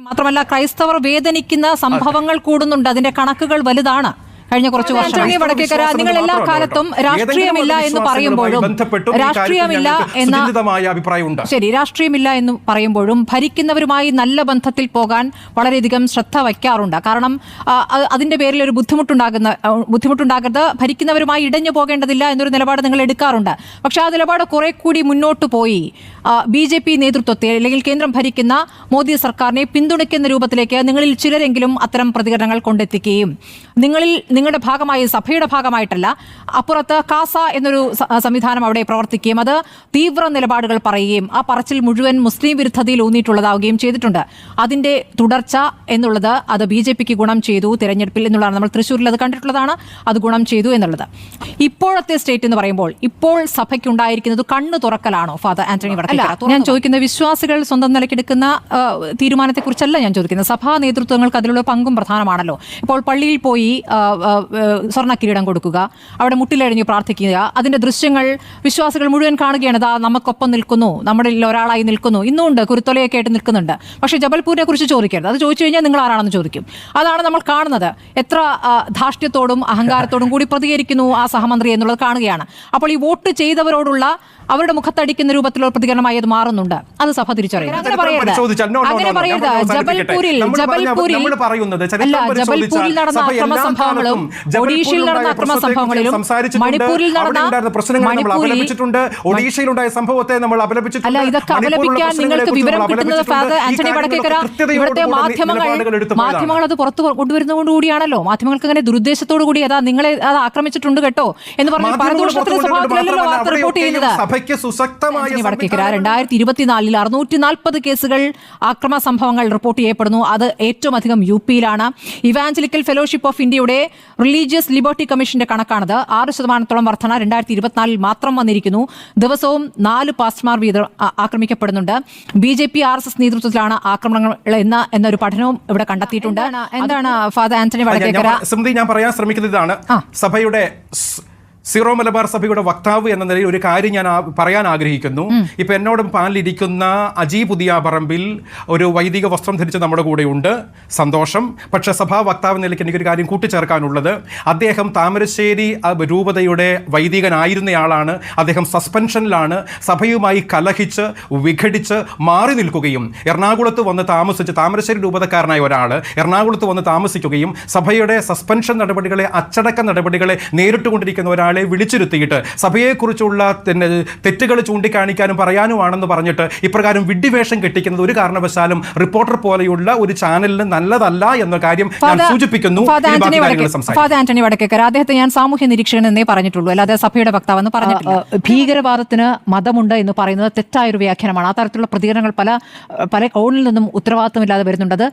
മാത്രമല്ല ക്രൈസ്തവർ വേദനിക്കുന്ന സംഭവങ്ങൾ കൂടുന്നുണ്ട്. അതിന്റെ കണക്കുകൾ വലുതാണ്. കഴിഞ്ഞ കുറച്ച് വർഷം ആന്റണി വടക്കേക്കര നിങ്ങൾ എല്ലാ കാലത്തും രാഷ്ട്രീയമില്ല എന്ന് പറയുമ്പോഴും രാഷ്ട്രീയമില്ല എന്ന ശരി രാഷ്ട്രീയമില്ല എന്ന് പറയുമ്പോഴും ഭരിക്കുന്നവരുമായി നല്ല ബന്ധത്തിൽ പോകാൻ വളരെയധികം ശ്രദ്ധ വയ്ക്കാറുണ്ട്. കാരണം അതിന്റെ പേരിൽ ഒരു ബുദ്ധിമുട്ടുണ്ടാകുന്ന ബുദ്ധിമുട്ടുണ്ടാകരുത്. ഭരിക്കുന്നവരുമായി ഇടഞ്ഞു പോകേണ്ടതില്ല എന്നൊരു നിലപാട് നിങ്ങൾ എടുക്കാറുണ്ട്. പക്ഷേ ആ നിലപാട് കുറെ കൂടി മുന്നോട്ട് പോയി. ബി ജെ പി നേതൃത്വത്തെ അല്ലെങ്കിൽ കേന്ദ്രം ഭരിക്കുന്ന മോദി സർക്കാരിനെ പിന്തുണയ്ക്കുന്ന രൂപത്തിലേക്ക് നിങ്ങളിൽ ചിലരെങ്കിലും അത്തരം പ്രതികരണങ്ങൾ കൊണ്ടെത്തിക്കുകയും നിങ്ങളിൽ നിങ്ങളുടെ ഭാഗമായി സഭയുടെ ഭാഗമായിട്ടല്ല അപ്പുറത്ത് കാസ എന്നൊരു സംവിധാനം അവിടെ പ്രവർത്തിക്കുകയും അത് തീവ്ര നിലപാടുകൾ പറയുകയും ആ പറച്ചിൽ മുഴുവൻ മുസ്ലിം വിരുദ്ധതയിൽ ഊന്നിയിട്ടുള്ളതാവുകയും ചെയ്തിട്ടുണ്ട്. അതിന്റെ തുടർച്ച എന്നുള്ളത് അത് ബി ജെ പിക്ക് ഗുണം ചെയ്തു തിരഞ്ഞെടുപ്പിൽ എന്നുള്ളതാണ് നമ്മൾ തൃശ്ശൂരിൽ അത് കണ്ടിട്ടുള്ളതാണ് അത് ഗുണം ചെയ്തു എന്നുള്ളത്. ഇപ്പോഴത്തെ സ്റ്റേറ്റ് എന്ന് പറയുമ്പോൾ ഇപ്പോൾ സഭയ്ക്കുണ്ടായിരിക്കുന്നത് കണ്ണു തുറക്കലാണോ? ഫാദർ ആന്റണി വടക്കല്ല ഞാൻ ചോദിക്കുന്ന വിശ്വാസികൾ സ്വന്തം നിലയ്ക്കെടുക്കുന്ന തീരുമാനത്തെക്കുറിച്ചല്ല ഞാൻ ചോദിക്കുന്നത്. സഭാ നേതൃത്വങ്ങൾക്ക് അതിലുള്ള പങ്കും പ്രധാനമാണല്ലോ. ഇപ്പോൾ പള്ളിയിൽ പോയി ആ, ആ, ആ, സ്വർണ കിരീടം കൊടുക്കുക അവിടെ മുട്ടിലഴിഞ്ഞ് പ്രാർത്ഥിക്കുക. അതിന്റെ ദൃശ്യങ്ങൾ വിശ്വാസികൾ മുഴുവൻ കാണുകയാണ്. ദാ നമുക്കൊപ്പം നിൽക്കുന്നു. നമ്മുടെ ഒരാളായി നിൽക്കുന്നു. ഇന്നുണ്ട് കുരുത്തൊലയൊക്കെ ആയിട്ട് നിൽക്കുന്നുണ്ട്. പക്ഷേ ജബൽപൂരിനെ കുറിച്ച് ചോദിക്കരുത്. അത് ചോദിച്ചു കഴിഞ്ഞാൽ നിങ്ങൾ ആരാണെന്ന് ചോദിക്കും. അതാണ് നമ്മൾ കാണുന്നത്. എത്ര ധാർഷ്ട്യത്തോടും അഹങ്കാരത്തോടും കൂടി പ്രതികരിക്കുന്നു ആ സഹമന്ത്രി എന്നുള്ളത് കാണുകയാണ്. അപ്പോൾ ഈ വോട്ട് ചെയ്തവരോടുള്ള അവരുടെ മുഖത്തടിക്കുന്ന രൂപത്തിലുള്ള പ്രതികരണമായി അത് മാറുന്നുണ്ട്. അത് സഭ തിരിച്ചറിയുന്നു അങ്ങനെ പറയരുത്. ജബൽപൂരിൽ ജബൽപൂരിൽ അല്ല ജബൽപൂരിൽ നടന്ന അക്രമ എല്ലാ സംഭവങ്ങളും കാലത്തും ഒഡീഷയിൽ നടന്ന അക്രമ സംഭവങ്ങളിലും മണിപ്പൂരിൽ നടന്ന മണിപ്പൂരിൽ ഒഡീഷയിലുണ്ടായ സംഭവത്തെ നമ്മൾ അപലപിച്ചിട്ടുണ്ട്. അല്ല ഇതൊക്കെ അപലപിക്കാൻ നിങ്ങൾക്ക് വിവരം കിട്ടുന്നത് ഫാദർ ആന്റണി വടക്കേക്കര ഇവിടുത്തെ മാധ്യമങ്ങൾ. മാധ്യമങ്ങൾ അത് പുറത്തു കൊണ്ടുവരുന്നതുകൊണ്ടുകൂടിയാണല്ലോ മാധ്യമങ്ങൾക്ക് അങ്ങനെ ദുരുദ്ദേശത്തോടു കൂടി അതാ നിങ്ങളെ അത് ആക്രമിച്ചിട്ടുണ്ട് കേട്ടോ എന്ന് പറഞ്ഞ് പരദൂഷണത്തിന്റെ സ്വഭാവത്തിലല്ലോ വാർത്ത റിപ്പോർട്ട് ചെയ്യുന്നത്. വടക്കേക്കര രണ്ടായിരത്തി ഇരുപത്തിനാലിൽ അറുന്നൂറ്റി നാൽപ്പത് കേസുകൾ ആക്രമ സംഭവങ്ങൾ റിപ്പോർട്ട് ചെയ്യപ്പെടുന്നു. അത് ഏറ്റവും അധികം യു പിയിലാണ്. ഇവാഞ്ചലിക്കൽ ഫെലോഷിപ്പ് ഓഫ് ഇന്ത്യയുടെ റിലീജിയസ് ലിബർട്ടി കമ്മീഷന്റെ കണക്കാണത്. ആറ് ശതമാനത്തോളം വർധന രണ്ടായിരത്തി ഇരുപത്തിനാലിൽ മാത്രം വന്നിരിക്കുന്നു. ദിവസവും നാല് പാസ്റ്റ്മാർ വീതം ആക്രമിക്കപ്പെടുന്നുണ്ട്. B J P R S S നേതൃത്വത്തിലാണ് ആക്രമണങ്ങൾ എന്ന എന്നൊരു പഠനവും ഇവിടെ കണ്ടെത്തിയിട്ടുണ്ട്. എന്താണ് ഫാദർ ആന്റണി വടക്കേക്കര? സ്മൃതി ഞാൻ പറയാൻ ശ്രമിക്കുന്നത് ഇതാണ്. സഭയുടെ സീറോ മലബാർ സഭയുടെ വക്താവ് എന്ന നിലയിൽ ഒരു കാര്യം ഞാൻ പറയാൻ ആഗ്രഹിക്കുന്നു. ഇപ്പൊ എന്നോടും പാലിരിക്കുന്ന അജി പുതിയ പറമ്പിൽ ഒരു വൈദിക വസ്ത്രം ധരിച്ച് നമ്മുടെ കൂടെയുണ്ട്. സന്തോഷം. പക്ഷെ സഭാ വക്താവ് നിലയ്ക്ക് എനിക്കൊരു കാര്യം കൂട്ടിച്ചേർക്കാനുള്ളത്. അദ്ദേഹം താമരശ്ശേരി രൂപതയുടെ വൈദികനായിരുന്നയാളാണ്. അദ്ദേഹം സസ്പെൻഷനിലാണ് സഭയുമായി കലഹിച്ച് വിഘടിച്ച് മാറി നിൽക്കുകയും എറണാകുളത്ത് വന്ന് താമസിച്ച് താമരശ്ശേരി രൂപതക്കാരനായ ഒരാൾ എറണാകുളത്ത് വന്ന് താമസിക്കുകയും സഭയുടെ സസ്പെൻഷൻ നടപടികളെ അച്ചടക്ക നടപടികളെ നേരിട്ടുകൊണ്ടിരിക്കുന്ന ഒരാളെ വിളിച്ചിരുത്തിയിട്ട് സഭയെക്കുറിച്ചുള്ള തന്നെ തെറ്റുകൾ ചൂണ്ടിക്കാണിക്കാനും പറയാനുമാണെന്ന് പറഞ്ഞിട്ട് ഇപ്രകാരം വിഡ്ഢിവേഷം കെട്ടിക്കുന്നത് ഒരു കാരണവശാലും റിപ്പോർട്ടർ പോലെയുള്ള ഒരു ചാനലിന് നല്ലതല്ല എന്ന കാര്യം ഞാൻ സൂചിപ്പിക്കുന്നു. ഫാദർ ആന്റണി അദ്ദേഹത്തെ ഞാൻ സാമൂഹ്യ നിരീക്ഷകൻ എന്നേ പറഞ്ഞിട്ടുള്ളൂ. അല്ലാതെ സഭയുടെ വക്താവെന്ന് പറഞ്ഞിട്ടില്ല. ഭീകരവാദത്തിന് മതമുണ്ട് എന്ന് പറയുന്നത് തെറ്റായൊരു വ്യാഖ്യാനമാണ്. ആ തരത്തിലുള്ള പ്രതികരണങ്ങൾ പല പല കോണിൽ നിന്നും ഉത്തരവാദിത്തമില്ലാതെ വരുന്നുണ്ട്. അത്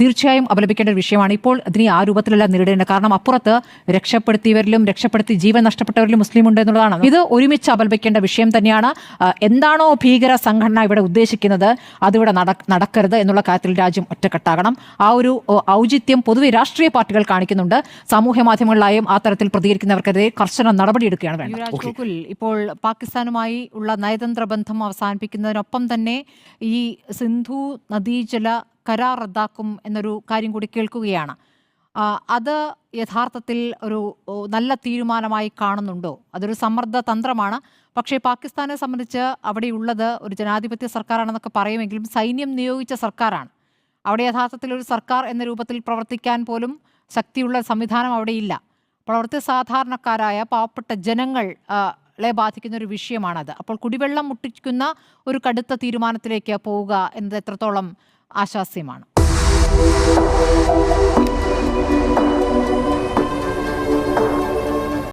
തീർച്ചയായും അപലപിക്കേണ്ട ഒരു വിഷയമാണ്. ഇപ്പോൾ അതിനെ ആ രൂപത്തിലല്ല നേരിടേണ്ടത്. കാരണം അപ്പുറത്ത് രക്ഷപ്പെടുത്തിയവരിലും രക്ഷപ്പെടുത്തി ജീവൻ നഷ്ടപ്പെട്ടവരിലും മുസ്ലിം ഉണ്ട് എന്നുള്ളതാണ്. ഇത് ഒരുമിച്ച് അപലപിക്കേണ്ട വിഷയം തന്നെയാണ്. എന്താണോ ഭീകര സംഘടന ഇവിടെ ഉദ്ദേശിക്കുന്നത് അതിവിടെ നട- നടക്കരുത് എന്നുള്ള കാര്യത്തിൽ രാജ്യം ഒറ്റക്കെട്ടാകണം. ആ ഒരു ഔചിത്യം പൊതുവെ രാഷ്ട്രീയ പാർട്ടികൾ കാണിക്കുന്നുണ്ട്. സാമൂഹ്യ മാധ്യമങ്ങളിലായും ആ തരത്തിൽ പ്രതികരിക്കുന്നവർക്കെതിരെ കർശന നടപടിയെടുക്കുകയാണ് വേണ്ടത്. ഇപ്പോൾ പാകിസ്ഥാനുമായി ഉള്ള നയതന്ത്ര ബന്ധം അവസാനിപ്പിക്കുന്നതിനൊപ്പം തന്നെ ഈ സിന്ധു നദീജല കരാർ റദ്ദാക്കും എന്നൊരു കാര്യം കൂടി കേൾക്കുകയാണ്. അത് യഥാർത്ഥത്തിൽ ഒരു നല്ല തീരുമാനമായി കാണുന്നുണ്ടോ? അതൊരു സമ്മർദ്ദ തന്ത്രമാണ്. പക്ഷേ പാകിസ്ഥാനെ സംബന്ധിച്ച് അവിടെയുള്ളത് ഒരു ജനാധിപത്യ സർക്കാരാണെന്നൊക്കെ പറയുമെങ്കിലും സൈന്യം നിയോഗിച്ച സർക്കാരാണ്. അവിടെ യഥാർത്ഥത്തിൽ ഒരു സർക്കാർ എന്ന രൂപത്തിൽ പ്രവർത്തിക്കാൻ പോലും ശക്തിയുള്ള സംവിധാനം അവിടെയില്ല. അവിടുത്തെ സാധാരണക്കാരായ പാവപ്പെട്ട ജനങ്ങൾ ആ, ളെ ബാധിക്കുന്ന ഒരു വിഷയമാണത്. അപ്പോൾ കുടിവെള്ളം മുട്ടിക്കുന്ന ഒരു കടുത്ത തീരുമാനത്തിലേക്ക് പോവുക എന്നത് എത്രത്തോളം ആശാസ്യമാണ്